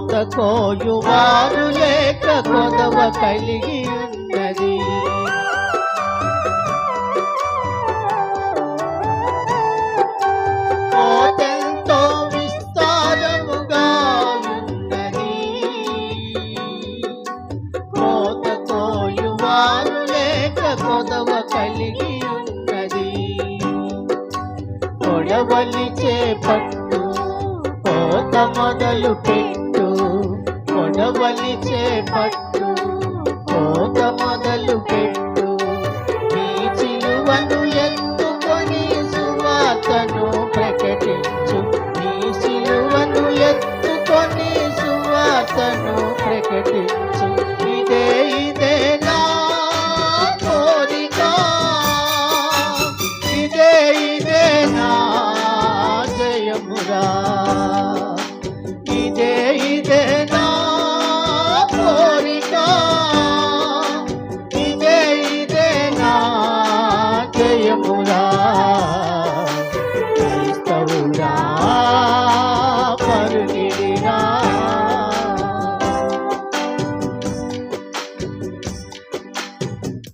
కోయువారు లేక కొదవ కలిగి ఉన్నది. కోతెంతో విస్తారముగా ఉన్నది. కోత కోయువారు లేక కొదవ కలిగి ఉన్నది. కొడవలి చేపట్టు కోత మొదలు పెట్టి వలి చేపట్టు పోక మొదలు పెట్టు. నీ చిలువను ఎత్తుకొని సువాతను ప్రకటించు. నీ చిలువను ఎత్తుకొని సువాతను ప్రకటించు.